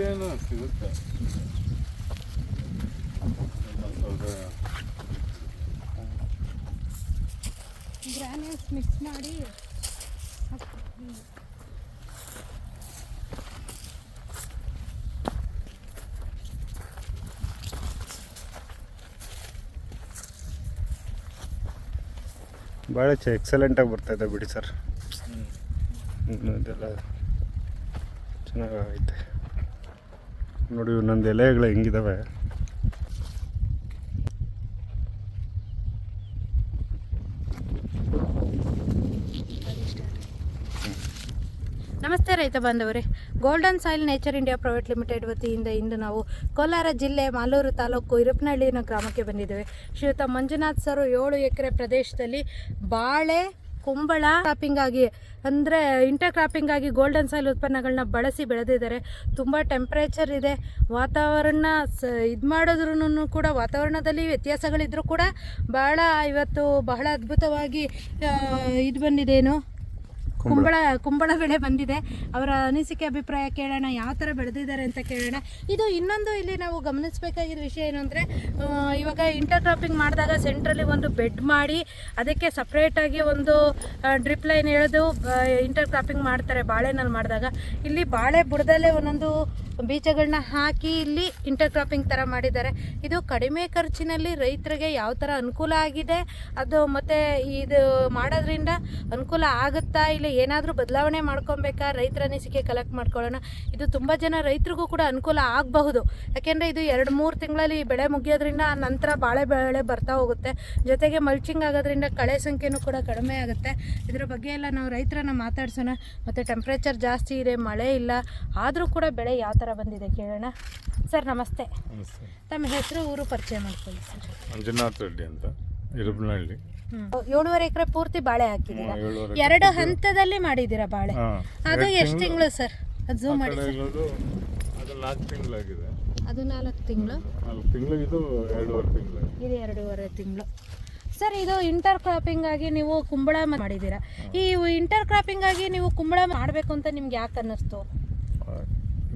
ಏನು ಸಿಗುತ್ತೆ granules mix ಮಾಡಿ ಭಾಳ ಚೆ ಬರ್ತಾ ಇದೆ ಬಿಡಿ ಸರ್ ಇದೆಲ್ಲ ಚೆನ್ನಾಗೈತೆ ನೋಡಿ ನಂದು ಎಲೆಗಳು ಹೆಂಗಿದಾವೆ. ನಮಸ್ತೆ ರೈತ ಬಾಂಧವರೇ. Golden soil nature India private limited ವತಿಯಿಂದ ಇಂದು ನಾವು ಕೋಲಾರ ಜಿಲ್ಲೆ ಮಾಲೂರು ತಾಲೂಕು ಇರಪನಹಳ್ಳಿ ಗ್ರಾಮಕ್ಕೆ ಬಂದಿದ್ದೇವೆ. ಶ್ರೀಯುತ ಮಂಜುನಾಥ್ ಸರ್ ಏಳು ಎಕರೆ ಪ್ರದೇಶದಲ್ಲಿ ಬಾಳೆ ಕುಂಬಳ ಕ್ರಾಪಿಂಗ್ ಆಗಿ, ಅಂದರೆ ಇಂಟರ್ ಕ್ರಾಪಿಂಗ್ ಆಗಿ ಗೋಲ್ಡನ್ ಸಾಯಿಲ್ ಉತ್ಪನ್ನಗಳನ್ನ ಬಳಸಿ ಬೆಳೆದಿದ್ದಾರೆ. ತುಂಬ ಟೆಂಪ್ರೇಚರ್ ಇದೆ. ವಾತಾವರಣ ಸ, ಇದು ಮಾಡಿದ್ರೂ ಕೂಡ ವಾತಾವರಣದಲ್ಲಿ ವ್ಯತ್ಯಾಸಗಳಿದ್ರೂ ಕೂಡ ಬಹಳ ಇವತ್ತು ಬಹಳ ಅದ್ಭುತವಾಗಿ ಇದು ಬಂದಿದೇನು. ಕುಂಬಳ ಕುಂಬಳ. ಬೆಳೆ ಬಂದಿದೆ. ಅವರ ಅನಿಸಿಕೆ ಅಭಿಪ್ರಾಯ ಕೇಳೋಣ ಯಾವ ಥರ ಬೆಳೆದಿದ್ದಾರೆ ಅಂತ ಕೇಳೋಣ. ಇದು ಇನ್ನೊಂದು ಇಲ್ಲಿ ನಾವು ಗಮನಿಸಬೇಕಾಗಿದ್ದ ವಿಷಯ ಏನು ಅಂದರೆ ಇವಾಗ ಇಂಟರ್ ಕ್ರಾಪಿಂಗ್ ಮಾಡಿದಾಗ ಸೆಂಟ್ರಲ್ಲಿ ಒಂದು ಬೆಡ್ ಮಾಡಿ ಅದಕ್ಕೆ ಸಪ್ರೇಟಾಗಿ ಒಂದು ಡ್ರಿಪ್ ಲೈನ್ ಎಳೆದು ಇಂಟರ್ ಕ್ರಾಪಿಂಗ್ ಮಾಡ್ತಾರೆ ಬಾಳೆನಲ್ಲಿ ಮಾಡಿದಾಗ. ಇಲ್ಲಿ ಬಾಳೆ ಬುಡದಲ್ಲೇ ಒಂದೊಂದು ಬೀಜಗಳನ್ನ ಹಾಕಿ ಇಲ್ಲಿ ಇಂಟರ್ ಕ್ರಾಪಿಂಗ್ ಥರ ಮಾಡಿದ್ದಾರೆ. ಇದು ಕಡಿಮೆ ಖರ್ಚಿನಲ್ಲಿ ರೈತರಿಗೆ ಯಾವ ಥರ ಅನುಕೂಲ ಆಗಿದೆ, ಅದು ಮತ್ತು ಇದು ಮಾಡೋದ್ರಿಂದ ಅನುಕೂಲ ಆಗುತ್ತಾ ಇಲ್ಲ ಏನಾದರೂ ಬದಲಾವಣೆ ಮಾಡ್ಕೊಬೇಕಾ ರೈತರ ಅನಿಸಿಕೆ ಕಲೆಕ್ಟ್ ಮಾಡ್ಕೊಳ್ಳೋಣ. ಇದು ತುಂಬ ಜನ ರೈತರಿಗೂ ಕೂಡ ಅನುಕೂಲ ಆಗಬಹುದು. ಯಾಕೆಂದರೆ ಇದು ಎರಡು ಮೂರು ತಿಂಗಳಲ್ಲಿ ಬೆಳೆ ಮುಗಿಯೋದ್ರಿಂದ ನಂತರ ಬಾಳೆ ಬೆಳೆ ಬರ್ತಾ ಹೋಗುತ್ತೆ. ಜೊತೆಗೆ ಮಲ್ಚಿಂಗ್ ಆಗೋದ್ರಿಂದ ಕಳೆ ಸಂಖ್ಯೆನೂ ಕೂಡ ಕಡಿಮೆ ಆಗುತ್ತೆ. ಇದರ ಬಗ್ಗೆ ಎಲ್ಲ ನಾವು ರೈತರನ್ನ ಮಾತಾಡ್ಸೋಣ. ಮತ್ತು ಟೆಂಪ್ರೇಚರ್ ಜಾಸ್ತಿ ಇದೆ, ಮಳೆ ಇಲ್ಲ, ಆದರೂ ಕೂಡ ಬೆಳೆ ಯಾವ ಥರ ಬಂದಿದೆ ಕೇಳೋಣ. ಸರ್ ನಮಸ್ತೆ. ತಮ್ಮ ಹೆಸರು ಊರು ಪರಿಚಯ ಮಾಡ್ಕೊಳ್ಳಿ ಸರ್. ಮಂಜುನಾಥ್ ರೆಡ್ಡಿ ಅಂತ ಇರುಬನಹಳ್ಳಿ ಏಳುವರೆ ಎಕರೆ ಪೂರ್ತಿ ಬಾಳೆ ಹಾಕಿದ್ದೀರಾ? ಎರಡು ಹಂತದಲ್ಲಿ ಮಾಡಿದ್ದೀರಾ ಬಾಳೆ? ಅದು ಎಷ್ಟು ತಿಂಗಳು ಸರ್? ಅದು ಝೂಮ್ ಮಾಡಿ ಅದು ನಾಲ್ಕು ತಿಂಗಳಾಗಿದೆ. ಅದು ನಾಲ್ಕು ತಿಂಗಳು? ನಾಲ್ಕು ತಿಂಗಳು ಇದು ಎರಡೂವರೆ ತಿಂಗಳು. ಇದು ಎರಡೂವರೆ ತಿಂಗಳು. ಸರ್ ಇದು ಇಂಟರ್ ಕ್ರಾಪಿಂಗ್ ಆಗಿ ನೀವು ಕುಂಬಳ ಮಾಡಿದ್ದೀರಾ? ಈ ಇಂಟರ್ ಕ್ರಾಪಿಂಗ್ ಆಗಿ ನೀವು ಕುಂಬಳ ಮಾಡಬೇಕು ಅಂತ ನಿಮ್ಗೆ ಯಾಕೆ ಅನ್ನಿಸ್ತು?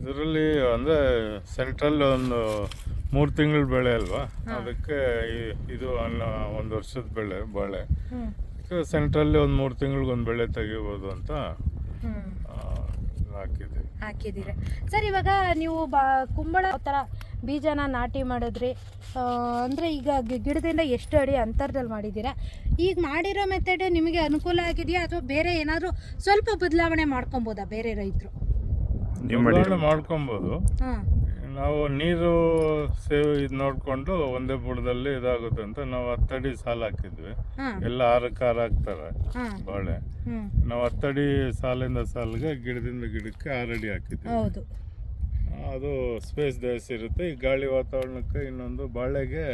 ಇದರಲ್ಲಿ ಅಂದರೆ ಸೆಂಟ್ರಲ್ ಒಂದು ಮೂರು ತಿಂಗಳ ಬೆಳೆ ಅಲ್ವಾ? ಅದಕ್ಕೆ ಇದು ಅನ್ನೋ ಒಂದು ವರ್ಷದ ಬೆಳೆ ಬಾಳೆ. ಸೆಂಟ್ರಲ್ ಸೆಂಟ್ರಲ್ಲಿ ಒಂದು ಮೂರು ತಿಂಗಳಿಗೊಂದು ಬೆಳೆ ತೆಗಿಬೋದು ಅಂತ ಹಾಕಿದ್ದೀರಿ. ಸರ್ ಇವಾಗ ನೀವು ಬಾ ಕುಂಬಳ ಥರ ಬೀಜನ ನಾಟಿ ಮಾಡಿದ್ರಿ? ಅಂದರೆ ಅಂದ್ರೆ ಈಗ ಗಿಡದಿಂದ ಎಷ್ಟು ಅಡಿ ಅಂತರದಲ್ಲಿ ಮಾಡಿದ್ದೀರಾ? ಈಗ ಮಾಡಿರೋ ಮೆಥಡ್ ನಿಮಗೆ ಅನುಕೂಲ ಆಗಿದೆಯಾ? ಅಥವಾ ಬೇರೆ ಏನಾದರೂ ಸ್ವಲ್ಪ ಬದಲಾವಣೆ ಮಾಡ್ಕೊಬೋದಾ ಬೇರೆ ರೈತರು? ಬದಲಾವಣೆ ಮಾಡ್ಕೊಬೋದು. ನಾವು ನೀರು ಸೇವ್ ಇದು ನೋಡಿಕೊಂಡು ಒಂದೇ ಬುಡದಲ್ಲಿ ಇದಾಗುತ್ತೆ ಅಂತ ನಾವು ಹತ್ತಡಿ ಸಾಲ ಹಾಕಿದ್ವಿ. ಎಲ್ಲ ಆರು ಆರು ಹಾಕ್ತಾರೆ ಬಾಳೆ. ನಾವು ಹತ್ತಡಿ ಸಾಲಿಂದ ಸಾಲಿಗೆ ಗಿಡದಿಂದ ಗಿಡಕ್ಕೆ ಆರಡಿ ಹಾಕಿದ್ವಿ. ಹೌದು. ಅದು ಸ್ಪೇಸ್ ಜಾಸ್ತಿ ಇರುತ್ತೆ. ಈ ಗಾಳಿ ವಾತಾವರಣಕ್ಕೆ ಇನ್ನೊಂದು ಬಾಳೆಗೆ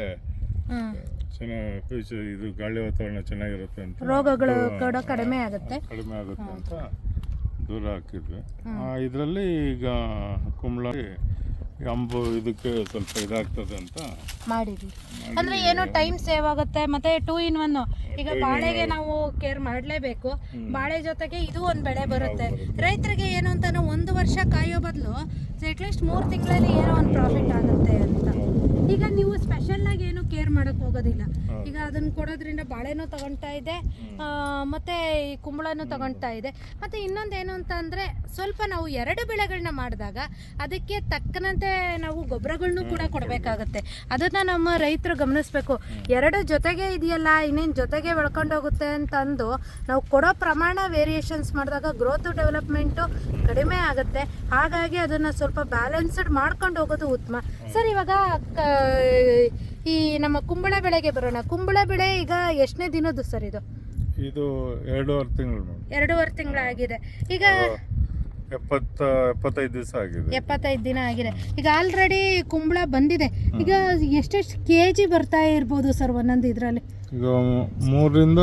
ಚೆನ್ನಾಗಿ ಫ್ಯೂಚರ್ ಇದು ಗಾಳಿ ವಾತಾವರಣ ಚೆನ್ನಾಗಿರುತ್ತೆ ಅಂತ ರೋಗಗಳು ಕಡಿಮೆ ಆಗುತ್ತೆ. ಕಡಿಮೆ ಆಗುತ್ತೆ ಅಂತ ದೂರ ಹಾಕಿದ್ವಿ. ಇದರಲ್ಲಿ ಈಗ ಕುಂಬಳ ಅಂಬು ಇದಕ್ಕೆ ಸ್ವಲ್ಪ ಇದಾಗ್ತದೆ ಅಂತ ಮಾಡಿದ್ವಿ. ಅಂದ್ರೆ ಏನು ಟೈಮ್ ಸೇವ್ ಆಗುತ್ತೆ? ಮತ್ತೆ ಟೂ ಇನ್ ಒನ್ ಈಗ ಬಾಳೆಗೆ ನಾವು ಕೇರ್ ಮಾಡಲೇಬೇಕು. ಬಾಳೆ ಜೊತೆಗೆ ಇದು ಒಂದು ಬೆಳೆ ಬರುತ್ತೆ. ರೈತರಿಗೆ ಏನು ಅಂತ ನಾವು ಒಂದು ವರ್ಷ ಕಾಯೋ ಬದಲು ಅಟ್ಲೀಸ್ಟ್ ಮೂರು ತಿಂಗಳಲ್ಲಿ ಏನೋ ಒಂದು ಪ್ರಾಫಿಟ್ ಆಗುತ್ತೆ ಅಂತ. ಈಗ ನೀವು ಸ್ಪೆಷಲ್ ಆಗಿ ಏನು ಕೇರ್ ಮಾಡಕ್ ಹೋಗೋದಿಲ್ಲ. ಈಗ ಅದನ್ನ ಕೊಡೋದ್ರಿಂದ ಬಾಳೆನೂ ತಗೊಳ್ತಾ ಇದೆ. ಮತ್ತೆ ಈ ಕುಂಬಳನೂ ತಗೊಳ್ತಾ ಇದೆ. ಮತ್ತೆ ಇನ್ನೊಂದು ಏನು ಅಂತ ಅಂದ್ರೆ ಸ್ವಲ್ಪ ನಾವು ಎರಡು ಬೆಳೆಗಳನ್ನ ಮಾಡಿದಾಗ ಅದಕ್ಕೆ ತಕ್ಕನಂತೆ ನಾವು ಗೊಬ್ಬರಗಳನ್ನು ಕೂಡ ಕೊಡಬೇಕಾಗತ್ತೆ. ಅದನ್ನ ನಮ್ಮ ರೈತರು ಗಮನಿಸಬೇಕು. ಎರಡು ಜೊತೆಗೆ ಇದೆಯಲ್ಲ ಇನ್ನೇನು ಜೊತೆಗೆ ಬೆಳ್ಕೊಂಡೋಗುತ್ತೆ ಹೋಗುತ್ತೆ ಅಂತ ಅಂದು ನಾವು ಕೊಡೋ ಪ್ರಮಾಣ ವೇರಿಯೇಷನ್ಸ್ ಮಾಡಿದಾಗ ಗ್ರೋತ್ ಡೆವಲಪ್ಮೆಂಟು ಕಡಿಮೆ ಆಗುತ್ತೆ. ಹಾಗಾಗಿ ಅದನ್ನು ಸ್ವಲ್ಪ ಬ್ಯಾಲೆನ್ಸ್ಡ್ ಮಾಡ್ಕೊಂಡು ಹೋಗೋದು ಉತ್ತಮ. ಸರ್ ಇವಾಗ ಈ ನಮ್ಮ ಕುಂಬಳ ಬೆಳೆಗೆ ಬರೋಣ. ಕುಂಬಳ ಬೆಳೆ ಈಗ ಎಷ್ಟನೇ ದಿನದ್ದು ಸರ್ ಇದು? ಇದು ಎರಡೂವರೆ ತಿಂಗಳು ಎರಡೂವರೆ ತಿಂಗಳಾಗಿದೆ. ಈಗ ಎಪ್ಪತ್ತ ಎಪ್ಪತ್ತೈದು ದಿವಸ ಆಗಿದೆ. ಎಪ್ಪತ್ತೈದು ದಿನ ಆಗಿದೆ. ಈಗ ಆಲ್ರೆಡಿ ಕುಂಬಳ ಬಂದಿದೆ. ಈಗ ಎಷ್ಟೆಷ್ಟು ಕೆ ಜಿ ಬರ್ತಾ ಇರ್ಬೋದು ಸರ್ ಒಂದೊಂದು ಇದರಲ್ಲಿ? ಈಗ ಮೂರರಿಂದ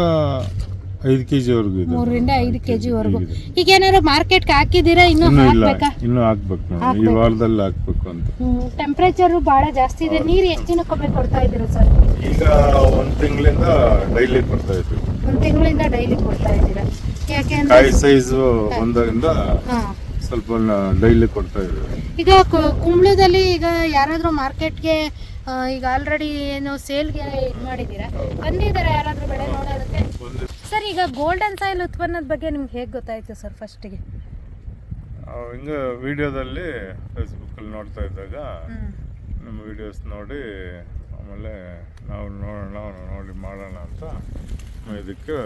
ಐದು ಕೆ ಜಿವರೆಗೂ ಇದೆ. ಮೂರರಿಂದ ಐದು ಕೆ ಜಿವರೆಗೂ ಈಗ ಏನಾದ್ರು ಮಾರ್ಕೆಟ್ಗೆ ಹಾಕಿದ್ದೀರಾ? ಇನ್ನೂ ಇನ್ನೂ ಇಲ್ಲ. ಹಾಕ್ಬೇಕಾ? ಇನ್ನೂ ಹಾಕ್ಬೇಕು ನಾವು. ಈ ವಾರದಲ್ಲಿ ಹಾಕ್ಬೇಕು ಅಂತ. ಟೆಂಪ್ರೇಚರು ಭಾಳ ಜಾಸ್ತಿ ಇದೆ. ನೀರು ಎಷ್ಟು ದಿನಕ್ಕೊಮ್ಮೆ ಕೊಡ್ತಾ ಇದ್ದೀರಾ ಸರ್? ಈಗ ಒಂದು ತಿಂಗಳಿಂದ ಡೈಲಿ ಕೊಡ್ತಾ ಇದ್ವಿ ಒಂದು ತಿಂಗಳಿಂದ ಡೈಲಿ ಕೊಡ್ತಾ ಇದ್ದೀರಾ? ಯಾಕೆಂದ್ರೆ ಕಾಯಿ ಸೈಜ್ ಒಂದರಿಂದ ಹಾಂ. ಸ್ವಲ್ಪ ಡೈಲಿ ಕೊಡ್ತಾ ಇದ್ದೀವಿ. ಈಗ ಕುಂಬಳದಲ್ಲಿ ಕುಂಬ್ಳದಲ್ಲಿ ಈಗ ಯಾರಾದರೂ ಮಾರ್ಕೆಟ್ಗೆ ಈಗ ಆಲ್ರೆಡಿ ಏನು ಸೇಲ್ಗೆ ಇದು ಮಾಡಿದ್ದೀರಾ? ಬಂದಿದ್ದಾರೆ ಯಾರಾದರೂ ಬೆಳೆ ನೋಡೋದಕ್ಕೆ? ಸರ್ ಈಗ ಗೋಲ್ಡನ್ ಸಾಯಿಲ್ ಉತ್ಪನ್ನದ ಬಗ್ಗೆ ನಿಮ್ಗೆ ಹೇಗೆ ಗೊತ್ತಾಯಿತು ಸರ್ ಫಸ್ಟಿಗೆ ಹಿಂಗೆ ವಿಡಿಯೋದಲ್ಲಿ ಫೇಸ್ಬುಕ್ಕಲ್ಲಿ ನೋಡ್ತಾ ಇದ್ದಾಗ ನಿಮ್ಮ ವಿಡಿಯೋಸ್ ನೋಡಿ ಆಮೇಲೆ ನಾವು ನೋಡೋಣ ನೋಡಿ ಮಾಡೋಣ ಅಂತ ಇದಕ್ಕೆ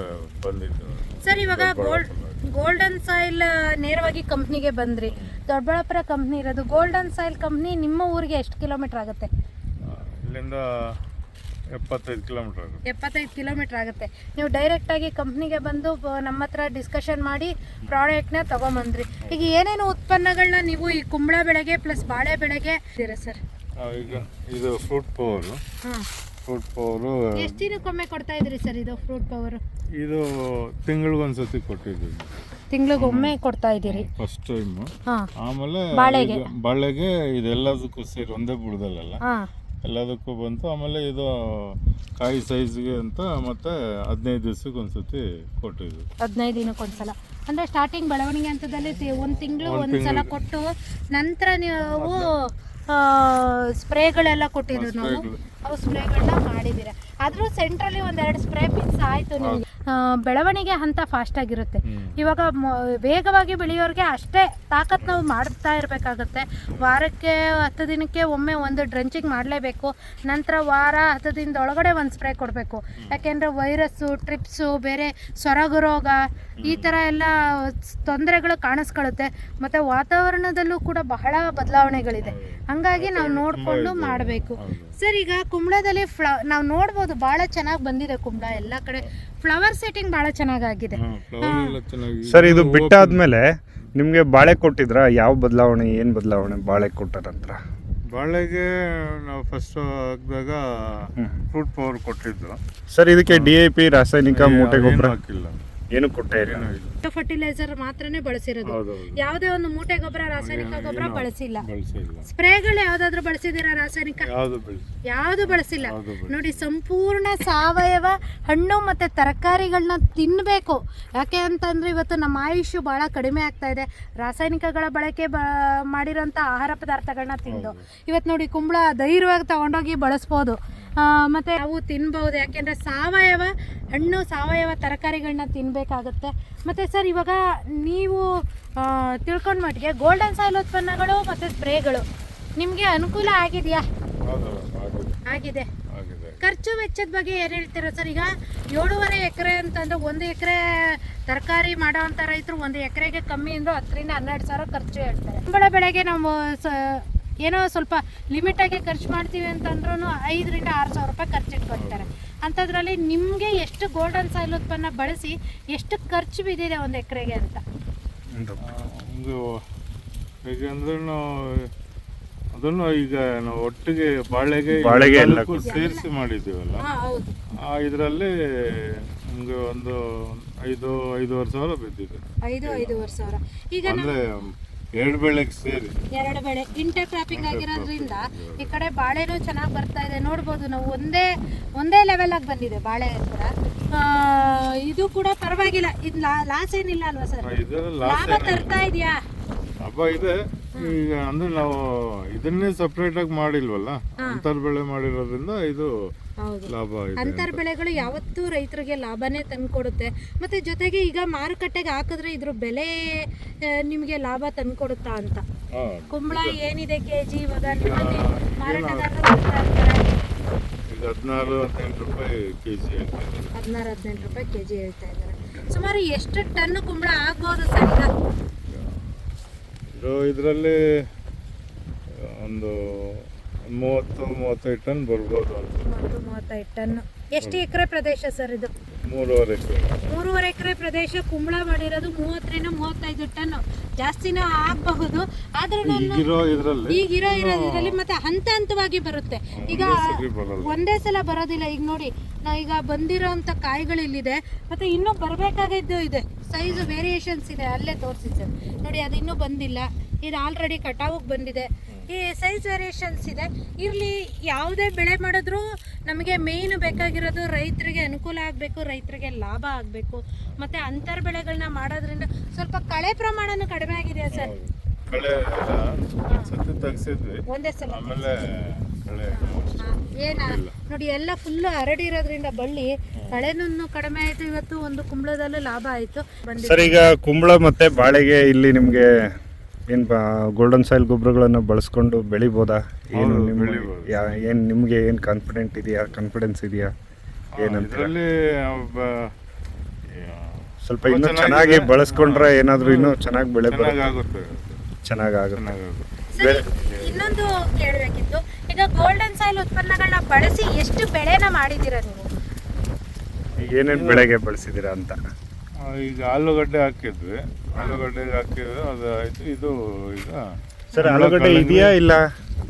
ಬಂದಿದ್ದು. ಸರ್ ಇವಾಗ ಗೋಲ್ಡ್ ಗೋಲ್ಡನ್ ಸಾಯಿಲ್ ನೇರವಾಗಿ ಕಂಪ್ನಿಗೆ ಬಂದ್ರಿ. ದೊಡ್ಡಬಳ್ಳಾಪುರ ಕಂಪ್ನಿ ಇರೋದು ಗೋಲ್ಡನ್ ಸಾಯಿಲ್ ಕಂಪ್ನಿ ನಿಮ್ಮ ಊರಿಗೆ ಎಷ್ಟು ಕಿಲೋಮೀಟರ್ ಆಗುತ್ತೆ? ಇಲ್ಲಿಂದ ಎಪ್ಪತ್ತೈದು ಕಿಲೋಮೀಟರ್ ಎಪ್ಪತ್ತೈದು ಕಿಲೋಮೀಟರ್ ಆಗುತ್ತೆ. ನೀವು ಡೈರೆಕ್ಟಾಗಿ ಕಂಪ್ನಿಗೆ ಬಂದು ನಮ್ಮ ಹತ್ರ ಡಿಸ್ಕಷನ್ ಮಾಡಿ ಪ್ರಾಡಕ್ಟ್ನ ತೊಗೊಂಬಂದ್ರಿ. ಈಗ ಏನೇನು ಉತ್ಪನ್ನಗಳನ್ನ ನೀವು ಈ ಕುಂಬಳ ಬೆಳೆಗೆ ಪ್ಲಸ್ ಬಾಳೆ ಬೆಳೆಗೆ ಸರ್ ಈಗ ಇದು ಫ್ರೂಟ್ ಪವರು ಫ್ರೂಟ್ ಪವರು ಎಷ್ಟು ದಿನಕ್ಕೊಮ್ಮೆ ಕೊಡ್ತಾ ಇದ್ರಿ ಸರ್ ಇದು ಫ್ರೂಟ್ ಪವರ್ ಇದು ತಿಂಗಳಿಗೊಂದ್ಸತಿ ಕೊಟ್ಟಿದ್ದೀವಿ. ತಿಂಗಳಿಗೊಮ್ಮೆ ಕೊಡ್ತಾ ಇದ್ದೀರಿ. ಫಸ್ಟ್ ಟೈಮ್ ಆಮೇಲೆ ಬಾಳೆಗೆ? ಬಾಳೆಗೆ ಇದೆಲ್ಲದಕ್ಕೂ ಸೇರಿ ಒಂದೇ ಬುಡದಲ್ಲ ಎಲ್ಲದಕ್ಕೂ ಬಂತು. ಆಮೇಲೆ ಇದು ಕಾಯಿ ಸೈಜ್ಗೆ ಅಂತ ಮತ್ತೆ ಹದಿನೈದು ದಿವ್ಸಕ್ಕೆ ಒಂದ್ಸತಿ ಕೊಟ್ಟಿದ್ವಿ ಹದಿನೈದು ದಿನಕ್ಕೆ ಒಂದ್ಸಲ. ಅಂದ್ರೆ ಸ್ಟಾರ್ಟಿಂಗ್ ಬೆಳವಣಿಗೆ ಹಂತದಲ್ಲಿ ಒಂದು ತಿಂಗಳು ಒಂದ್ ಒಂದು ಸಲ ಕೊಟ್ಟು ನಂತರ ನೀವು ಸ್ಪ್ರೇಗಳೆಲ್ಲ ಕೊಟ್ಟಿದ್ರು ನಾವು. ಅವು ಸ್ಪ್ರೇಗಳನ್ನ ಮಾಡಿದ್ದೀರಾ. ಆದರೂ ಸೆಂಟ್ರಲ್ಲಿ ಒಂದೆರಡು ಸ್ಪ್ರೇ ಪಿಕ್ಸ್ ಆಯಿತು ನಿಮಗೆ. ಬೆಳವಣಿಗೆ ಹಂತ ಫಾಸ್ಟ್ ಆಗಿರುತ್ತೆ. ಇವಾಗ ವೇಗವಾಗಿ ಬೆಳೆಯೋರಿಗೆ ಅಷ್ಟೇ ತಾಕತ್ ನಾವು ಮಾಡ್ತಾ ಇರಬೇಕಾಗುತ್ತೆ. ವಾರಕ್ಕೆ ಹತ್ತು ದಿನಕ್ಕೆ ಒಮ್ಮೆ ಒಂದು ಡ್ರೆಂಚಿಂಗ್ ಮಾಡಲೇಬೇಕು. ನಂತರ ವಾರ ಹತ್ತು ದಿನದೊಳಗಡೆ ಒಂದು ಸ್ಪ್ರೇ ಕೊಡಬೇಕು. ಯಾಕೆಂದರೆ ವೈರಸ್ಸು ಟ್ರಿಪ್ಸು ಬೇರೆ ಸೊರಗು ರೋಗ ಈ ಥರ ಎಲ್ಲ ತೊಂದರೆಗಳು ಕಾಣಿಸ್ಕೊಳ್ಳುತ್ತೆ. ಮತ್ತು ವಾತಾವರಣದಲ್ಲೂ ಕೂಡ ಬಹಳ ಬದಲಾವಣೆಗಳಿದೆ. ಹಾಗಾಗಿ ನಾವು ನೋಡಿಕೊಂಡು ಮಾಡಬೇಕು. ಸರ್ ಈಗ ಕುಂಬಳದಲ್ಲಿ ಫ್ಲ ನಾವು ನೋಡ್ಬೋದು ಭಾಳ ಚೆನ್ನಾಗಿ ಬಂದಿದೆ ಕುಂಬಳ. ಎಲ್ಲ ಕಡೆ ಫ್ಲವರ್ ಸೆಟ್ಟಿಂಗ್ ಬಹಳ ಚೆನ್ನಾಗಾಗಿದೆ. ಸರ್ ಇದು ಬಿಟ್ಟಾದ್ಮೇಲೆ ನಿಮಗೆ ಬಾಳೆ ಕೊಟ್ಟಿದ್ರಾ? ಯಾವ ಬದಲಾವಣೆ ಏನು ಬದಲಾವಣೆ ಬಾಳೆ ಕೊಟ್ಟ ನಂತರ ಬಾಳೆಗೆ ನಾವು ಫಸ್ಟ್ ಹಾಕಿದಾಗ. ಫ್ರೂಟ್ ಪವರ್ ಕೊಟ್ಟಿದ್ದು. ಸರ್ ಇದಕ್ಕೆ ಡಿ ಐ ಪಿ ರಾಸಾಯನಿಕ ಮೂಟೆ ಗೊಬ್ಬರ? ಹಾಕಿಲ್ಲ. ಏನು ಕೊಟ್ಟೇ ಇಲ್ಲ. ಫರ್ಟಿಲೈಸರ್ ಮಾತ್ರನೇ ಬಳಸಿರೋದು. ಯಾವುದೇ ಒಂದು ಮೂಟೆ ಗೊಬ್ಬರ ರಾಸಾಯನಿಕ ಗೊಬ್ಬರ ಬಳಸಿಲ್ಲ. ಸ್ಪ್ರೇಗಳು ಯಾವ್ದಾದ್ರು ಬಳಸಿದಿರಾ ರಾಸಾಯನಿಕ? ಯಾವುದು ಬಳಸಿಲ್ಲ. ನೋಡಿ ಸಂಪೂರ್ಣ ಸಾವಯವ ಹಣ್ಣು ಮತ್ತೆ ತರಕಾರಿಗಳನ್ನ ತಿನ್ನಬೇಕು ಯಾಕೆ ಅಂತಂದ್ರೆ ಇವತ್ತು ನಮ್ಮ ಆಯುಷ್ಯ ಬಹಳ ಕಡಿಮೆ ಆಗ್ತಾ ಇದೆ. ರಾಸಾಯನಿಕಗಳ ಬಳಕೆ ಬ ಮಾಡಿರೋಂಥ ಆಹಾರ ಪದಾರ್ಥಗಳನ್ನ ತಿಂದು. ಇವತ್ತು ನೋಡಿ ಕುಂಬಳ ಧೈರ್ಯವಾಗಿ ತಗೊಂಡೋಗಿ ಬಳಸ್ಬೋದು. ಮತ್ತೆ ನಾವು ತಿನ್ಬೋದು ಯಾಕೆಂದರೆ ಸಾವಯವ ಹಣ್ಣು ಸಾವಯವ ತರಕಾರಿಗಳನ್ನ ತಿನ್ನಬೇಕಾಗುತ್ತೆ ಮತ್ತು ಸರ್ ಇವಾಗ ನೀವು ತಿಳ್ಕೊಂಡ್ ಮಟ್ಟಿಗೆ ಗೋಲ್ಡನ್ ಸಾಯಿಲ್ ಉತ್ಪನ್ನಗಳು ಮತ್ತು ಸ್ಪ್ರೇಗಳು ನಿಮಗೆ ಅನುಕೂಲ ಆಗಿದೆಯಾ? ಆಗಿದೆ. ಖರ್ಚು ವೆಚ್ಚದ ಬಗ್ಗೆ ಏನು ಹೇಳ್ತೀರಾ ಸರ್? ಈಗ ಏಳೂವರೆ ಎಕರೆ ಅಂತಂದ್ರೆ ಒಂದು ಎಕರೆ ತರಕಾರಿ ಮಾಡೋ ಅಂಥ ರೈತರು ಒಂದು ಎಕರೆಗೆ ಕಮ್ಮಿ ಅಂದರೂ ಹತ್ತರಿಂದ ಹನ್ನೆರಡು ಸಾವಿರ ಖರ್ಚು ಹೇಳ್ತಾರೆ. ಬೆಳೆ ಬೆಳೆಗೆ ನಾವು ಸ ಏನೋ ಸ್ವಲ್ಪ ಲಿಮಿಟಾಗಿ ಖರ್ಚು ಮಾಡ್ತೀವಿ ಅಂತಂದ್ರೂ ಐದರಿಂದ ಆರು ಸಾವಿರ ರೂಪಾಯಿ ಖರ್ಚು ಇಟ್ಕೊಳ್ತಾರೆ ಅಂಥದ್ರಲ್ಲಿ ನಿಮಗೆ ಎಷ್ಟು ಗೋಲ್ಡನ್ ಸಾಯಿಲ್ ಉತ್ಪನ್ನ ಬಳಸಿ ಎಷ್ಟು ಖರ್ಚು ಬಿದ್ದಿದೆ ಒಂದು ಎಕರೆಗೆ ಅಂತ? ಒಂದು ಹೇಗೆಂದ್ರೆ ನಾವು ಅದನ್ನು ಈಗ ನಾವು ಒಟ್ಟಿಗೆ ಬಾಳೆಗೆ ಬಾಳೆಗೆ ಎಲ್ಲ ಸೇರಿಸಿ ಮಾಡಿದ್ದೀವಲ್ಲ? ಹೌದು. ಆ ಇದರಲ್ಲಿ ನಮಗೆ ಒಂದು ಐದು ಐದೂವರೆ ಸಾವಿರ ಬಿದ್ದಿದೆ. ಐದು ಐದೂವರೆ ಸಾವಿರ. ಈಗ ನಾವು ಅಂದ್ರೆ ಎರಡು ಬೆಳೆಗೆ ಸೇರಿ. ಎರಡು ಬೆಳೆ. ಇಂಟರ್ ಕ್ರಾಪಿಂಗ್ ಆಗಿರೋದ್ರಿಂದ ಈ ಕಡೆ ಬಾಳೆನೂ ಚೆನ್ನಾಗಿ ಬರ್ತಾ ಇದೆ. ನೋಡ್ಬೋದು ನಾವು ಒಂದೇ ಒಂದೇ ಲೆವೆಲ್ ಆಗಿ ಬಂದಿದೆ ಬಾಳೆ ಕೂಡ. ಆ, ಇದು ಕೂಡ ಪರವಾಗಿಲ್ಲ. ಇದು ಲಾಸ್ ಏನಿಲ್ಲ ಅಲ್ವಾ ಸರ್? ಲಾಭ ತರ್ತಾ ಇದೆಯಾ? ಇದೆ. ಈಗ ಅಂದ್ರೆ ನಾವು ಇದನ್ನೇ ಸಪ್ರೇಟ್ ಆಗಿ ಮಾಡಿಲ್ವಲ್ಲ? ಅಂತರ್ ಬೆಳೆ ಮಾಡಿರೋದ್ರಿಂದ ಇದು ಲಾಭ ಅಂತರ್ ಬೆಳೆಗಳು ಯಾವತ್ತೂ ರೈತರಿಗೆ ಲಾಭನೇ ತಂದ್ಕೊಡುತ್ತೆ. ಮತ್ತೆ ಜೊತೆಗೆ ಈಗ ಮಾರುಕಟ್ಟೆಗೆ ಹಾಕಿದ್ರೆ ಇದ್ರ ಬೆಲೆ ನಿಮಗೆ ಲಾಭ ತಂದ್ಕೊಡುತ್ತಾ ಅಂತ. ಕುಂಬಳ ಏನಿದೆ ಕೆ ಜಿ ಇವಾಗ ನಿಮ್ಮಲ್ಲಿ? ಮಾರಾಟಗಾರರು ಇರ್ತಾರೆ ಈಗ ಹದಿನಾರು ಹದಿನೆಂಟು ರೂಪಾಯಿ ಕೆ ಜಿ ಹದಿನಾರು ಹದಿನೆಂಟು ರೂಪಾಯಿ ಕೆಜಿ ಹೇಳ್ತಾ ಇದ್ದಾರೆ. ಸುಮಾರು ಎಷ್ಟು ಟನ್ ಕುಂಬಳ ಆಗ್ಬೋದು ಸರ್ ಇದು ಇದರಲ್ಲಿ ಒಂದು ಮೂವತ್ತು ಮೂವತ್ತೈದು ಟನ್ ಬರ್ಬೋದು ಅಂತ. ಮೂವತ್ತು ಮೂವತ್ತೈದು ಟನ್. ಎಷ್ಟು ಎಕರೆ ಪ್ರದೇಶ ಸರ್ ಇದು? ಮೂರುವರೆ ಎಕರೆ. ಮೂರುವರೆ ಎಕರೆ ಪ್ರದೇಶ ಕುಂಬಳ ಮಾಡಿರೋದು ಮೂವತ್ತರಿಂದ ಮೂವತ್ತೈದು ಟನ್. ಜಾಸ್ತಿನೂ ಆಗಬಹುದು ಆದ್ರೂ ಈಗಿರೋ ಇದರಲ್ಲಿ? ಈಗಿರೋ ಇರೋದ್ರಲ್ಲಿ ಮತ್ತೆ ಹಂತ ಹಂತವಾಗಿ ಬರುತ್ತೆ. ಈಗ ಒಂದೇ ಸಲ ಬರೋದಿಲ್ಲ. ಈಗ ನೋಡಿ ನಾ ಈಗ ಬಂದಿರೋಂಥ ಕಾಯಿಗಳು ಇಲ್ಲಿದೆ ಮತ್ತೆ ಇನ್ನೂ ಬರಬೇಕಾಗಿದ್ದು ಇದೆ. ಸೈಜ್ ವೇರಿಯೇಷನ್ಸ್ ಇದೆ ಅಲ್ಲೇ ತೋರಿಸಿ ಸರ್ ನೋಡಿ ಅದು ಇನ್ನೂ ಬಂದಿಲ್ಲ. ಇದು ಆಲ್ರೆಡಿ ಕಟಾವಿಗೆ ಬಂದಿದೆ. ಈ ಸೈಜ್ ವೇರಿಯೇಷನ್ಸ್ ಇದೆ. ಇರಲಿ ಯಾವುದೇ ಬೆಳೆ ಮಾಡಿದ್ರೂ ನಮಗೆ ಮೇಯ್ನ್ ಬೇಕಾಗಿರೋದು ರೈತರಿಗೆ ಅನುಕೂಲ ಆಗಬೇಕು ರೈತರಿಗೆ ಲಾಭ ಆಗಬೇಕು. ಮತ್ತು ಅಂತರ್ ಬೆಳೆಗಳನ್ನ ಮಾಡೋದ್ರಿಂದ ಸ್ವಲ್ಪ ಕಳೆ ಪ್ರಮಾಣನೂ ಕಡಿಮೆ ಆಗಿದೆಯಾ ಸರ್? ಕಳೆ ಒಂದೇ ಸಲ ಆಮೇಲೆ ಏನ? ನೋಡಿ ಎಲ್ಲ ಫುಲ್ ಹರಡಿರೋದ್ರಿಂದ ಬಳ್ಳಿ ಕಳೆನೂ ಕಡಿಮೆ ಆಯಿತು. ಇವತ್ತು ಒಂದು ಕುಂಬಳದಲ್ಲೂ ಲಾಭ ಆಯಿತು. ಸರ್ ಈಗ ಕುಂಬಳ ಮತ್ತೆ ಬಾಳೆಗೆ ಇಲ್ಲಿ ನಿಮಗೆ ಏನು ಗೋಲ್ಡನ್ ಸಾಯಿಲ್ ಗೊಬ್ಬರಗಳನ್ನು ಬಳಸ್ಕೊಂಡು ಬೆಳಿಬೋದಾ? ಏನು ಏನು ನಿಮ್ಮ ಬೆಳಿಬೋದು. ಏನ್ ನಿಮಗೆ ಏನು ಕಾನ್ಫಿಡೆಂಟ್ ಇದೆಯಾ? ಕಾನ್ಫಿಡೆನ್ಸ್ ಇದೆಯಾ? ಏನಂತ? ಇದರಲ್ಲಿ ಸ್ವಲ್ಪ ಇನ್ನೂ ಚೆನ್ನಾಗಿ ಬಳಸ್ಕೊಂಡ್ರೆ ಏನಾದರೂ ಇನ್ನೂ ಚೆನ್ನಾಗಿ ಬೆಳೆ ಬರುತ್ತೆ. ಚೆನ್ನಾಗಾಗುತ್ತೆ. ಇನ್ನೊಂದು ಕೇಳಬೇಕಿತ್ತು. ಈಗ ಗೋಲ್ಡನ್ ಸಾಯಿಲ್ ಉತ್ಪನ್ನಗಳನ್ನ ಬಳಸಿ ಎಷ್ಟು ಬೆಳೆನ ಮಾಡಿದ್ದೀರಾ ನೀವು? ಏನೇನು ಬೆಳೆಗೆ ಬಳಸಿದ್ದೀರಾ ಅಂತ? ಈಗ ಆಲೂಗಡ್ಡೆ ಹಾಕಿದ್ವಿ. ಆಲೂಗಡ್ಡೆ ಹಾಕಿದ್ರೆ ಅದು ಆಯ್ತು. ಇದು ಈಗ ಸರ್ ಆಲೂಗಡ್ಡೆ ಇದೆಯಾ ಇಲ್ಲ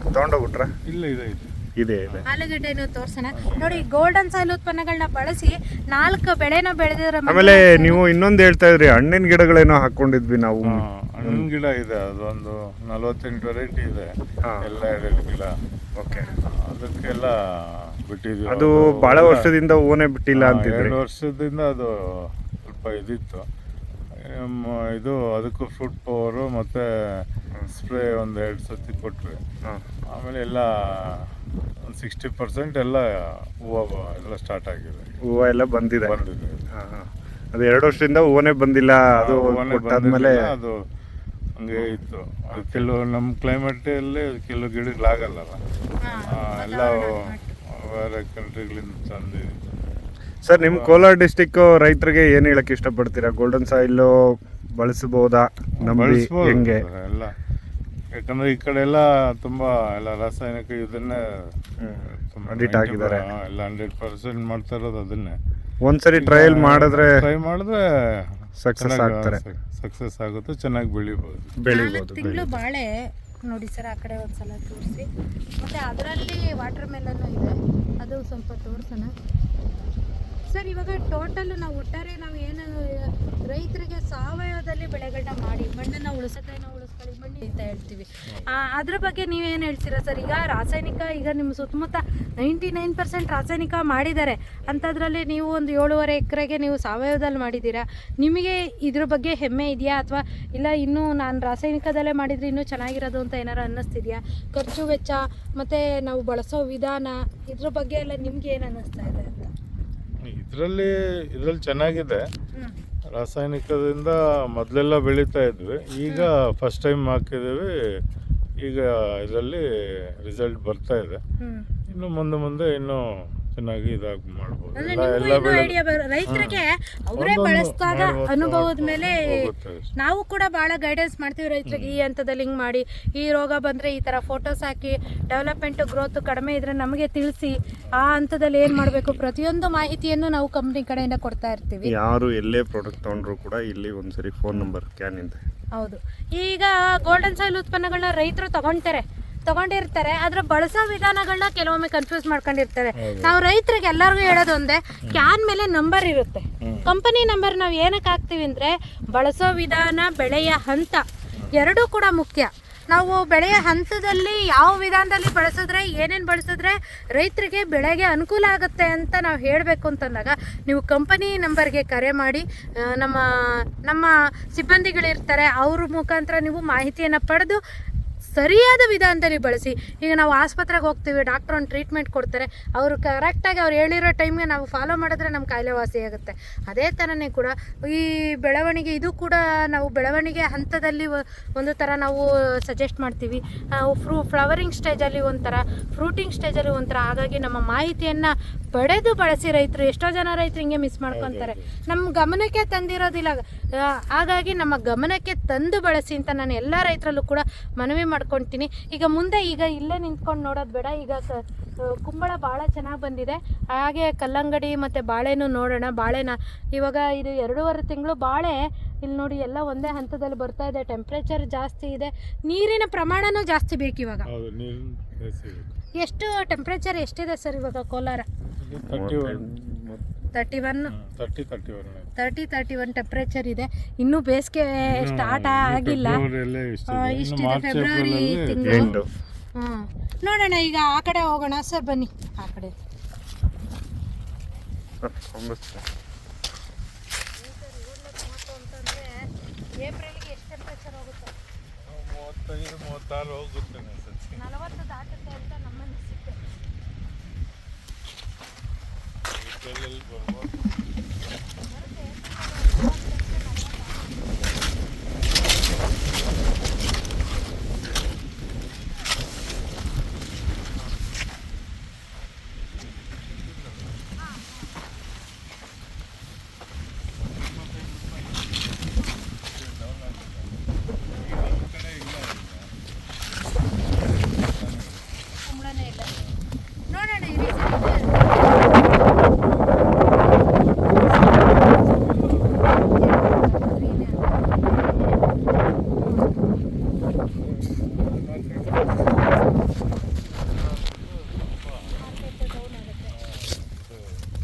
ತಗೊಂಡೋಗ್ಬಿಟ್ರ ಇಲ್ಲ ಇದೆ ಇದೆ. ಇದೆ ಇದೆ. ಆಲೂಗಡ್ಡೆನೂ ತೋರ್ಸೋಣ. ನೋಡಿ ಗೋಲ್ಡನ್ ಸಾಯಿಲ್ ಉತ್ಪನ್ನಗಳನ್ನ ಬಳಸಿ ನಾಲ್ಕು ಬೆಳೆನ ಬೆಳೆದಿದ್ರೆ ಆಮೇಲೆ ನೀವು ಇನ್ನೊಂದು ಹೇಳ್ತಾ ಇದ್ರಿ ಹಣ್ಣಿನ ಗಿಡಗಳೇನೋ ಹಾಕೊಂಡಿದ್ವಿ ನಾವು. ಹಣ್ಣಿನ ಗಿಡ ಇದೆ. ಅದೊಂದು ನಲವತ್ತೆಂಟು ವೆರೈಟಿ ಇದೆ. ಹಾ. ಎಲ್ಲ ಎರಡು ಗಿಡ. ಓಕೆ. ಅದಕ್ಕೆಲ್ಲ ಬಿಟ್ಟಿದ್ವಿ ಅದು ಬಹಳ ವರ್ಷದಿಂದ ಓನೆ ಬಿಟ್ಟಿಲ್ಲ ಅಂತ ಎರಡು ವರ್ಷದಿಂದ ಅದು ಸ್ವಲ್ಪ ಇದಿತ್ತು. ಇದು ಅದಕ್ಕೂ ಫ್ರೂಟ್ ಪವರು ಮತ್ತು ಸ್ಪ್ರೇ ಒಂದು ಎರಡು ಸತಿ ಕೊಟ್ವಿ ಆಮೇಲೆ ಎಲ್ಲ ಒಂದು ಸಿಕ್ಸ್ಟಿ ಪರ್ಸೆಂಟ್ ಎಲ್ಲ ಹೂವು ಎಲ್ಲ ಸ್ಟಾರ್ಟ್ ಆಗಿದೆ. ಹೂವು ಎಲ್ಲ ಬಂದಿದೆ. ಬಂದಿದೆ. ಅದು ಎರಡು ವರ್ಷದಿಂದ ಹೂವನೇ ಬಂದಿಲ್ಲ ಅದು ಬಂದಿರ್ಲಿಲ್ಲ, ಅದು ಹಂಗೆ ಇತ್ತು. ಅದು ಕೆಲವು ನಮ್ಮ ಕ್ಲೈಮೇಟಲ್ಲಿ ಕೆಲವು ಗಿಡಗಳಾಗಲ್ಲ ಎಲ್ಲ ಬೇರೆ ಕಂಟ್ರಿಗಳಿಂದ ತಂದಿದ್ದೀವಿ ಸರ್ ನಿಮ್ಮ ಕೋಲಾರ ಡಿಸ್ಟಿಕ್ ರೈತರಿಗೆ ಏನು ಹೇಳಕ್ ಇಷ್ಟಪಡ್ತೀರಾ? ಗೋಲ್ಡನ್ ಸಾಯಿಲ್ ಬಳಸಬಹುದಾ ನಮ್ಮ ಬಳಸ್ಬೋದು. ಹೆಂಗೆ? ಎಲ್ಲ. ಯಾಕಂದ್ರೆ ಈ ಕಡೆ ಎಲ್ಲ ತುಂಬಾ ಎಲ್ಲ ರಾಸಾಯನಿಕ ಇದನ್ನೇ ತುಂಬಾ Addict 90 ಆಗಿದ್ದಾರೆ. ಹಾ, ಎಲ್ಲ ಹಂಡ್ರೆಡ್ ಪರ್ಸೆಂಟ್ ಮಾಡ್ತಾ ಇರೋದು ಅದನ್ನೇ. ಒಂದ್ಸರಿ ಟ್ರಯಲ್ ಮಾಡಿದ್ರೆ ಟ್ರೈ ಮಾಡಿದ್ರೆ ಸಕ್ಸಸ್ ಆಗ್ತಾರೆ. ಸಕ್ಸಸ್ ಆಗುತ್ತೆ ಚೆನ್ನಾಗಿ ಬೆಳಿಬೋದು. ಬೆಳಿಬೋದು ತಿಂಗಳು ಬಾಳೆ ನೋಡಿ ಸರ್ ಆ ಕಡೆ ಒಂದ್ಸಲ ತೋರಿಸಿ. ಮತ್ತೆ ಅದರಲ್ಲಿ ವಾಟರ್ ಮೆಲನ್ ಇದೆ. ಅದು ಸ್ವಲ್ಪ ತೋರ್ಸೋಣ. ಸರ್, ಇವಾಗ ಟೋಟಲ್ ನಾವು ಒಟ್ಟಾರೆ ನಾವು ಏನು, ರೈತರಿಗೆ ಸಾವಯವದಲ್ಲಿ ಬೆಳೆಗಳನ್ನ ಮಾಡಿ, ಮಣ್ಣನ್ನು ಉಳಿಸೋದನ್ನ ಉಳಿಸ್ಕೊಳ್ಳಿ, ಮಣ್ಣು ಅಂತ ಹೇಳ್ತೀವಿ. ಅದ್ರ ಬಗ್ಗೆ ನೀವೇನು ಹೇಳ್ತೀರಾ ಸರ್? ಈಗ ರಾಸಾಯನಿಕ, ಈಗ ನಿಮ್ಮ ಸುತ್ತಮುತ್ತ ನೈಂಟಿ ನೈನ್ ಪರ್ಸೆಂಟ್ ರಾಸಾಯನಿಕ ಮಾಡಿದ್ದಾರೆ. ಅಂಥದ್ರಲ್ಲಿ ನೀವು ಒಂದು ಏಳುವರೆ ಎಕರೆಗೆ ನೀವು ಸಾವಯವದಲ್ಲಿ ಮಾಡಿದ್ದೀರಾ? ನಿಮಗೆ ಇದ್ರ ಬಗ್ಗೆ ಹೆಮ್ಮೆ ಇದೆಯಾ? ಅಥವಾ, ಇಲ್ಲ ಇನ್ನೂ ನಾನು ರಾಸಾಯನಿಕದಲ್ಲೇ ಮಾಡಿದರೆ ಇನ್ನೂ ಚೆನ್ನಾಗಿರೋದು ಅಂತ ಏನಾರು ಅನ್ನಿಸ್ತಿದೆಯಾ? ಖರ್ಚು ವೆಚ್ಚ, ಮತ್ತು ನಾವು ಬಳಸೋ ವಿಧಾನ, ಇದ್ರ ಬಗ್ಗೆ ಎಲ್ಲ ನಿಮ್ಗೆ ಏನು ಅನ್ನಿಸ್ತಾ ಇದೆ ಅಂತ? ಇದರಲ್ಲಿ ಇದ್ರಲ್ಲಿ ಚೆನ್ನಾಗಿದೆ. ರಾಸಾಯನಿಕದಿಂದ ಮೊದಲೆಲ್ಲ ಬೆಳೀತಾ ಇದ್ವಿ. ಈಗ ಫಸ್ಟ್ ಟೈಮ್ ಹಾಕಿದ್ದೀವಿ. ಈಗ ಇದರಲ್ಲಿ ರಿಸಲ್ಟ್ ಬರ್ತಾ ಇದೆ. ಇನ್ನು ಮುಂದೆ ಮುಂದೆ ಇನ್ನೂ ಚೆನ್ನಾಗಿ ಇದಾಗಿ ಮಾಡ್ಬೋದು. ಅಂದ್ರೆ ಎಲ್ಲ ನಿಮ್ಗೂ ಎಲ್ಲ ಇನ್ನೂ ಬೆಳೆ ಐಡಿಯಾ ಬರ ರೈತರಿಗೆ ಅವರೇ ಒಂದೊಂದು ಬಳಸಿದಾಗ ಮಾಡ್ಬೋದು, ಅನುಭವದ ಮೇಲೆ ನಾವು ಕೂಡ ಬಹಳ ಗೈಡೆನ್ಸ್ ಮಾಡ್ತೀವಿ ರೈತರಿಗೆ. ಈ ಹಂತದಲ್ಲಿ ಹಿಂಗೆ ಮಾಡಿ ಈ ರೋಗ ಬಂದರೆ ಈ ಥರ ಫೋಟೋಸ್ ಹಾಕಿ ಡೆವಲಪ್ಮೆಂಟ್ ಗ್ರೋತ್ ಕಡಿಮೆ ಇದ್ರೆ ನಮಗೆ ತಿಳಿಸಿ ಆ ಹಂತದಲ್ಲಿ ಏನು ಮಾಡಬೇಕು? ಪ್ರತಿಯೊಂದು ಮಾಹಿತಿಯನ್ನು ನಾವು ಕಂಪ್ನಿ ಕಡೆಯಿಂದ ಕೊಡ್ತಾ ಇರ್ತೀವಿ. ಯಾರು ಎಲ್ಲೇ ಪ್ರಾಡಕ್ಟ್ ತೊಗೊಂಡ್ರು ಕೂಡ ಇಲ್ಲಿ ಒಂದ್ಸರಿ ಫೋನ್ ನಂಬರ್ ಕ್ಯಾನ್ ಇಂದ. ಹೌದು. ಈಗ ಗೋಲ್ಡನ್ ಸಾಯಿಲ್ ಉತ್ಪನ್ನಗಳನ್ನ ರೈತರು ತಗೊಂತಾರೆ. ತಗೊಂಡಿರ್ತಾರೆ ಆದ್ರೆ ಬಳಸೋ ವಿಧಾನಗಳನ್ನ ಕೆಲವೊಮ್ಮೆ ಕನ್ಫ್ಯೂಸ್ ಮಾಡ್ಕೊಂಡಿರ್ತಾರೆ. ನಾವು ರೈತರಿಗೆ ಎಲ್ಲರಿಗೂ ಹೇಳೋದು ಒಂದೇ ಕ್ಯಾನ್ ಮೇಲೆ ನಂಬರ್ ಇರುತ್ತೆ. ಕಂಪನಿ ನಂಬರ್ ನಾವು ಏನಕ್ಕೆ ಹಾಕ್ತೀವಿ ಅಂದರೆ ಬಳಸೋ ವಿಧಾನ ಬೆಳೆಯ ಹಂತ ಎರಡೂ ಕೂಡ ಮುಖ್ಯ. ನಾವು ಬೆಳೆಯ ಹಂತದಲ್ಲಿ ಯಾವ ವಿಧಾನದಲ್ಲಿ ಬಳಸಿದ್ರೆ ಏನೇನು ಬಳಸಿದ್ರೆ ರೈತರಿಗೆ ಬೆಳೆಗೆ ಅನುಕೂಲ ಆಗುತ್ತೆ ಅಂತ ನಾವು ಹೇಳಬೇಕು ಅಂತಂದಾಗ ನೀವು ಕಂಪನಿ ನಂಬರ್ಗೆ ಕರೆ ಮಾಡಿ ನಮ್ಮ ನಮ್ಮ ಸಿಬ್ಬಂದಿಗಳಿರ್ತಾರೆ ಅವ್ರ ಮುಖಾಂತರ ನೀವು ಮಾಹಿತಿಯನ್ನು ಪಡೆದು ಸರಿಯಾದ ವಿಧಾನದಲ್ಲಿ ಬಳಸಿ. ಈಗ ನಾವು ಆಸ್ಪತ್ರೆಗೆ ಹೋಗ್ತೀವಿ ಡಾಕ್ಟ್ರ್ ಒಂದು ಟ್ರೀಟ್ಮೆಂಟ್ ಕೊಡ್ತಾರೆ ಅವರು ಕರೆಕ್ಟಾಗಿ ಅವ್ರು ಹೇಳಿರೋ ಟೈಮ್ಗೆ ನಾವು ಫಾಲೋ ಮಾಡಿದ್ರೆ ನಮ್ಮ ಕಾಯಿಲೆ ವಾಸಿ ಆಗುತ್ತೆ. ಅದೇ ಥರನೇ ಕೂಡ ಈ ಬೆಳವಣಿಗೆ ಇದು ಕೂಡ ನಾವು ಬೆಳವಣಿಗೆ ಹಂತದಲ್ಲಿ ಒಂದು ಥರ ನಾವು ಸಜೆಸ್ಟ್ ಮಾಡ್ತೀವಿ. ಫ್ರೂ ಫ್ಲವರಿಂಗ್ ಸ್ಟೇಜಲ್ಲಿ ಒಂಥರ ಫ್ರೂಟಿಂಗ್ ಸ್ಟೇಜಲ್ಲಿ ಒಂಥರ ಹಾಗಾಗಿ ನಮ್ಮ ಮಾಹಿತಿಯನ್ನು ಪಡೆದು ಬಳಸಿ ರೈತರು ಎಷ್ಟೋ ಜನ ರೈತರು ಹಿಂಗೆ ಮಿಸ್ ಮಾಡ್ಕೊತಾರೆ. ನಮ್ಮ ಗಮನಕ್ಕೆ ತಂದಿರೋದಿಲ್ಲ. ಹಾಗಾಗಿ ನಮ್ಮ ಗಮನಕ್ಕೆ ತಂದು ಬಳಸಿ ಅಂತ ನಾನು ಎಲ್ಲ ರೈತರಲ್ಲೂ ಕೂಡ ಮನವಿ ಮಾಡ್ಕೊತೀನಿ. ಈಗ ಮುಂದೆ ಈಗ ಇಲ್ಲೇ ನಿಂತ್ಕೊಂಡು ನೋಡೋದು ಬೇಡ. ಈಗ ಕುಂಬಳ ಭಾಳ ಚೆನ್ನಾಗಿ ಬಂದಿದೆ. ಹಾಗೆ ಕಲ್ಲಂಗಡಿ ಮತ್ತು ಬಾಳೆನೂ ನೋಡೋಣ. ಬಾಳೆನ ಇವಾಗ ಇದು ಎರಡೂವರೆ ತಿಂಗಳು ಬಾಳೆ ಇಲ್ಲಿ ನೋಡಿ ಎಲ್ಲ ಒಂದೇ ಹಂತದಲ್ಲಿ ಬರ್ತಾ ಇದೆ. ಟೆಂಪ್ರೇಚರ್ ಜಾಸ್ತಿ ಇದೆ. ನೀರಿನ ಪ್ರಮಾಣನೂ ಜಾಸ್ತಿ ಬೇಕು ಇವಾಗ. ಎಷ್ಟು ಟೆಂಪ್ರೇಚರ್ ಎಷ್ಟಿದೆ ಸರ್ ಇವಾಗ Kolar? Thirty one thirty one thirty thirty one thirty thirty one temperature ಇದೆ. ಇನ್ನೂ ಬೇಸಿಗೆ ಸ್ಟಾರ್ಟ್ ಆಗಿಲ್ಲ. ಇಷ್ಟಿದೆ ಫೆಬ್ರವರಿ ತಿಂಗಳು. ಹಾಂ. ನೋಡೋಣ ಈಗ ಆ ಕಡೆ ಹೋಗೋಣ. ಸರ್ ಬನ್ನಿ. ಆ ಕಡೆ. ಏಪ್ರಿಲ್ಗೆ ಎಷ್ಟು ಟೆಂಪ್ರೇಚರ್ ಹೋಗುತ್ತೆ? ಮೂವತ್ತೈದು ಮೂವತ್ತಾರು ಹೋಗುತ್ತೆ ಅನ್ಸುತ್ತೆ. ನಲವತ್ತು ದಾಟುತ್ತೆ ಅಂತ ನಮ್ಮ ಅನಿಸಿಕೆ ಏಪ್ರಿಲಲ್ಲಿ ಬರ್ಬೋದು ಕುಂಬಳನೇ ಇಲ್ಲ ನೋಡೋಣ ಇರಿ ಸರ್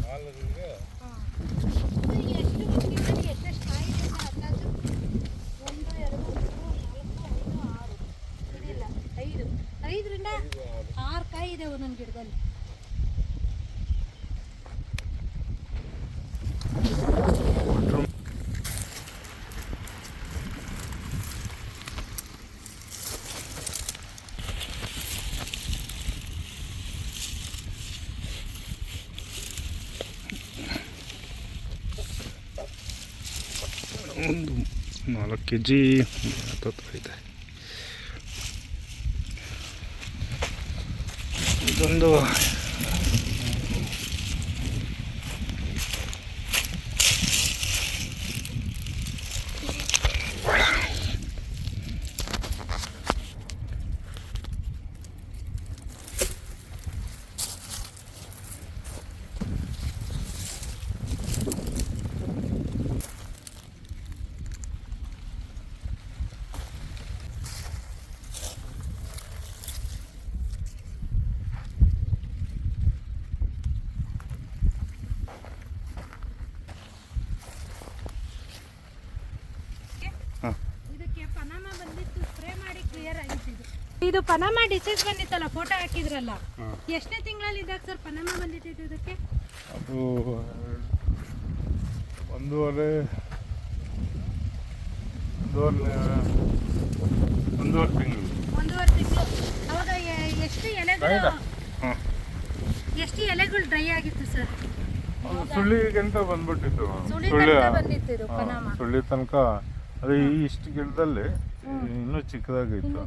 ನಾಲ್ಕರಿಗೆ ಐದರಿಂದ ಆರು ಕಾಯಿ ಇದೆ ಒಂದೊಂದು ಗಿಡದಲ್ಲಿ ಒಂದು ನಾಲ್ಕು ಕೆ ಜಿ ಇದೆ. ಇದೊಂದು ಹಾಂ ಇದಕ್ಕೆ ಪನಾಮ ಬಂದಿತ್ತು ಸ್ಪ್ರೇ ಮಾಡಿ ಕ್ಲಿಯರ್ ಆಗಿತ್ತು ಇದು ಪನಾಮಾ ಡಿಸೀಸ್ ಬಂದಿತ್ತಲ್ಲ ಫೋಟೋ ಹಾಕಿದ್ರಲ್ಲ. ಎಷ್ಟನೇ ತಿಂಗಳಲ್ಲಿ ಇದ್ದಾಗ ಸರ್ ಪನಾಮ ಬಂದಿತ್ತು ಇದಕ್ಕೆ? ಅದು ಒಂದೂವರೆ ಒಂದೂವರೆ ಒಂದೂವರೆ ತಿಂಗಳು. ಒಂದೂವರೆ ತಿಂಗಳು. ಅವಾಗ ಎಷ್ಟು ಎಲೆಗಳು ಎಷ್ಟು ಎಲೆಗಳು ಡ್ರೈ ಆಗಿತ್ತು ಸರ್ ಸುಳ್ಳಿಗಂತ ಬಂದ್ಬಿಟ್ಟಿತ್ತು. ಸುಳಿ ಸುಳ್ಳಿ ಸುಳ್ಳಿ ತನಕ. ಅದು ಇಷ್ಟು ಗಿಡದಲ್ಲಿ ಇನ್ನೂ ಚಿಕ್ಕದಾಗಿತ್ತು.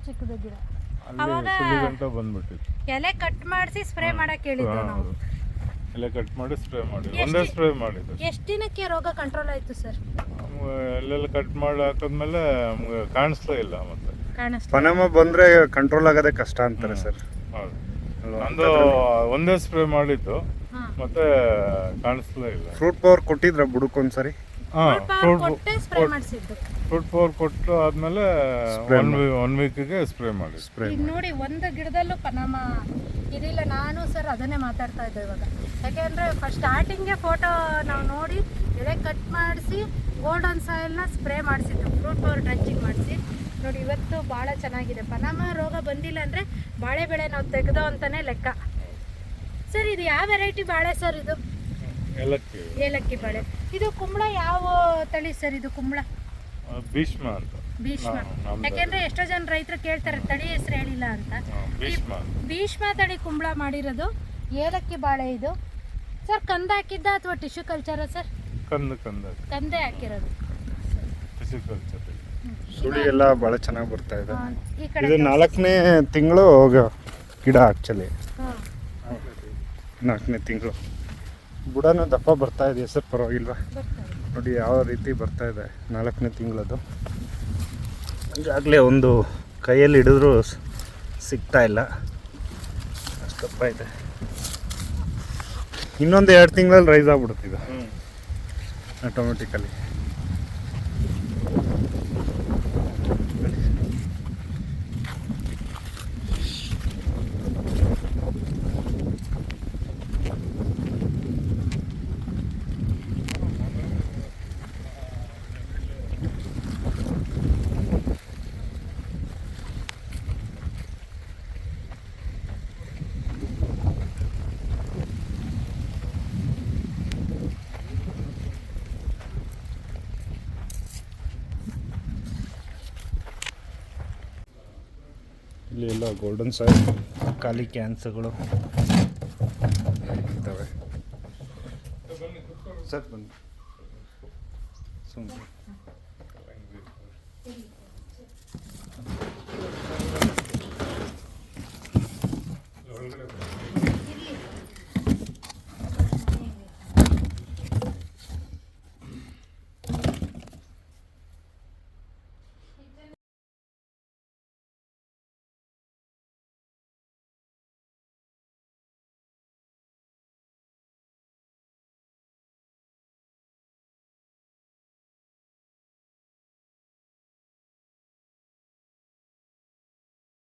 ಅವಾಗ- ಬಂದ್ಬಿಟ್ಟಿತ್ತು. ಎಲೆ ಕಟ್ ಮಾಡಿಸಿ ಸ್ಪ್ರೇ ಮಾಡಕ್ ಹೇಳಿದ್ದು ನಾವು. ಎಲ್ಲ ಕಟ್ ಮಾಡಿ ಸ್ಪ್ರೇ ಮಾಡಿ ಒಂದೇ ಸ್ಪ್ರೇ ಮಾಡಿದ್ದು ಎಷ್ಟು ದಿನಕ್ಕೆ ರೋಗ ಕಂಟ್ರೋಲ್ ಆಯ್ತು ಸರ್ ಎಲ್ಲೆಲ್ಲ ಕಟ್ ಮಾಡಿ ಹಾಕಿದ್ಮೇಲೆ ನಮ್ಗೆ ಕಾಣಿಸ್ಲೇ ಇಲ್ಲ ಮತ್ತೆ. ಕಾಣಿಸ್ತು ಪನಮ ಬಂದ್ರೆ ಕಂಟ್ರೋಲ್ ಆಗೋದೇ ಕಷ್ಟ ಅಂತಾರೆ ಸರ್ ಹೌದು? ನಂದು ಒಂದೇ ಸ್ಪ್ರೇ ಮಾಡಿದ್ದು ಮತ್ತೆ ಕಾಣಿಸ್ತಾ ಇಲ್ಲ. ಫ್ರೂಟ್ ಪವರ್ ಕೊಟ್ಟಿದ್ರ ಬುಡಕ್ಕೊಂದ್ಸರಿ ಹಾಂ ಫ್ರೂಟ್ ಕೊಟ್ಟೆ ಸ್ಪ್ರೇ ಮಾಡಿಸಿದ್ದು. ಫ್ರೂಟ್ ಪವರ್ ಕೊಟ್ಟು ಆದ್ಮೇಲೆ ಒನ್ ಒನ್ ವೀಕಿಗೆ ಸ್ಪ್ರೇ ಮಾಡಿ. ಸ್ಪ್ರೇ ಈಗ ನೋಡಿ ಒಂದು ಗಿಡದಲ್ಲೂ ಪನಾಮ ಇದಿಲ್ಲ ನಾನು ಸರ್ ಅದನ್ನೇ ಮಾತಾಡ್ತಾ ಇದ್ದೆ ಇವಾಗ. ಯಾಕೆಂದ್ರೆ ಫಸ್ಟ್ ಸ್ಟಾರ್ಟಿಂಗ್ಗೆ ಫೋಟೋ ನಾವು ನೋಡಿ ಎಳೆ ಕಟ್ ಮಾಡಿಸಿ ಗೋಲ್ಡನ್ ಸಾಯಿಲ್ನ ಸ್ಪ್ರೇ ಮಾಡಿಸಿದ್ದು. ಫ್ರೂಟ್ ಪವರ್ ಡ್ರಂಚಿಂಗ್ ಮಾಡಿಸಿ. ನೋಡಿ ಇವತ್ತು ಭಾಳ ಚೆನ್ನಾಗಿದೆ. ಪನಾಮ ರೋಗ ಬಂದಿಲ್ಲ ಅಂದರೆ ಬಾಳೆ ಬೆಳೆ ನಾವು ತೆಗೆದೋ ಅಂತಾನೆ ಲೆಕ್ಕ. ಸರ್ ಇದು ಯಾವ ವೆರೈಟಿ ಬಾಳೆ ಸರ್ ಇದು? ಏಲಕ್ಕಿ. ಏಲಕ್ಕಿ ಬಾಳೆ. ಇದು ಕುಂಬಳ ಯಾವ ತಳಿ ಸರ್ ಇದು ಕುಂಬಳ? ಭೀಷ್ಮ ಅಂತ. ಭೀಷ್ಮ. ನಮ್ದು. ಯಾಕೆಂದ್ರೆ ಎಷ್ಟೋ ಜನ ರೈತರು ಕೇಳ್ತಾರೆ ತಳಿ ಹೆಸರು ಹೇಳಿಲ್ಲ ಅಂತ. ಆ, ಭೀಷ್ಮ. ಭೀಷ್ಮ ತಳಿ ಕುಂಬಳ ಮಾಡಿರೋದು ಏಲಕ್ಕಿ ಬಾಳೆ ಇದು. ಸರ್ ಕಂದ ಹಾಕಿದ್ದ ಅಥವಾ ಟಿಶ್ಯೂ ಕಲ್ಚರ ಸರ್? ಕಂದು ಕಂದ ಕಂದೆ ಹಾಕಿರೋದು. ಫಿಸಿಕಲ್ಚರ್ ಸುಳಿ ಎಲ್ಲ ಭಾಳ ಚೆನ್ನಾಗಿ ಬರ್ತಾ ಇದೆ. ಈ ಕಡೆ ಇದು ನಾಲ್ಕನೇ ತಿಂಗಳು ಗಿಡ ಆಕ್ಚುಲಿ ಹಾ. ನಾಲ್ಕನೇ ತಿಂಗಳು. ಬುಡನೂ ದಪ್ಪ ಬರ್ತಾ ಇದೆ ಸರ್? ಪರವಾಗಿಲ್ವಾ? ಬರ್ತದೆ. ನೋಡಿ ಯಾವ ರೀತಿ ಬರ್ತಾ ಇದೆ ನಾಲ್ಕನೇ ತಿಂಗಳದು ಈಗಾಗಲೇ ಒಂದು ಕೈಯಲ್ಲಿ ಹಿಡಿದ್ರೂ ಸಿಗ್ತಾ ಇಲ್ಲ. ಅಷ್ಟಪ್ಪ ಇದೆ. ಇನ್ನೊಂದು ಎರಡು ತಿಂಗಳಲ್ಲಿ ರೈಸ್ ಆಗ್ಬಿಡುತ್ತೆ ಇದು ಆಟೋಮೆಟಿಕಲಿ फुल गोलन सैज खाली क्या सर बंद